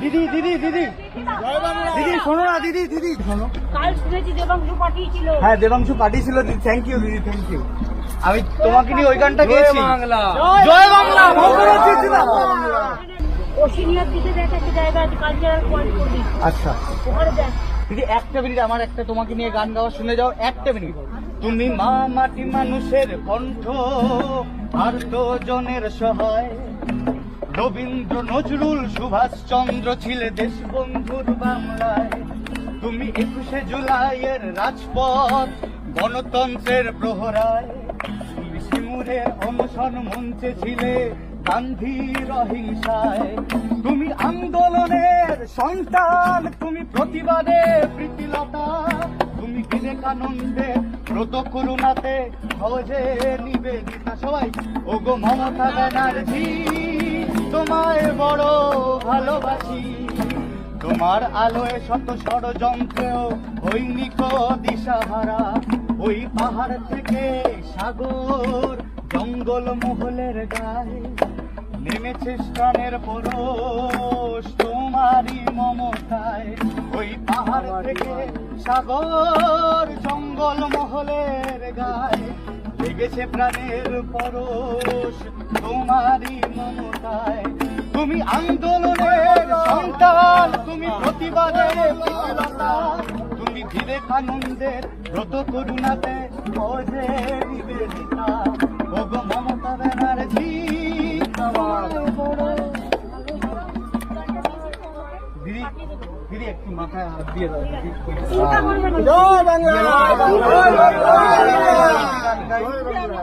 দিদি দিদি দিদি। দিদি শোনো না দিদি দিদি। শোনো। কাল শুনেছি দেবাংশু পাঠিয়েছিল। হ্যাঁ দেবাংশু পাঠিয়েছিল দিদি। থ্যাংক ইউ দিদি থ্যাংক ইউ আমি তোমাকে নিয়ে ওই গানটা গেয়েছি। বাংলা। জয় বাংলা ভগবান চিঠিদা। ওশিনিয়ার দিকে দেখ একটা জায়গা আছে কালচারাল পয়েন্ট করবি। আচ্ছা। ওখানে দেখ। দিদি একটা মিনিট আমার একটা তোমাকে নিয়ে গান গাওয়া শুনে যাও একটা মিনিট। তুমি মা মাটি মানুষের কণ্ঠ আর তো জনের সহায়। রবীন্দ্র নজরুল সুভাষ চন্দ্র ছিলে দেশবন্ধুর বাংলায়। তুমি একুশে জুলাইয়ের রাজপথ, গণতন্ত্রের প্রহরায়। তুমি সিমুরের অনশন মঞ্চে ছিলে গান্ধীর অহিংসায়। তুমি আন্দোলনের সন্তান, তুমি প্রতিবাদে প্রীতিলতা। তুমি বিবেকানন্দে ব্রত করুণাতে সহজে নিবেদিতা। সবাই, ওগো মমতা ব্যানার্জি। তোমায় বড় ভালোবাসি। তোমার আলোয় শত ষড়যন্ত্রেও হৈনিক দিশাহারা ওই পাহাড় থেকে সাগর, জঙ্গল মহলের গায়ে নেমেছে স্টানের পরশ। তোমারই মমতায় ওই পাহাড় থেকে সাগর, জঙ্গল মহলের গায়ে লেগেছে প্রাণের পরশ। তোমারই মমতায় তুমি আন্দোলনের সন্তান তুমি প্রতিবাদের তুমি বিবেকানন্দের ব্রত করুণাতে বোঝে নিবেদিতা। ওগো মমতা ব্যানার্জি দিদি দিদি একটু মাথায় হাত দিয়ে দাও জয় বাংলা। জয় বাংলা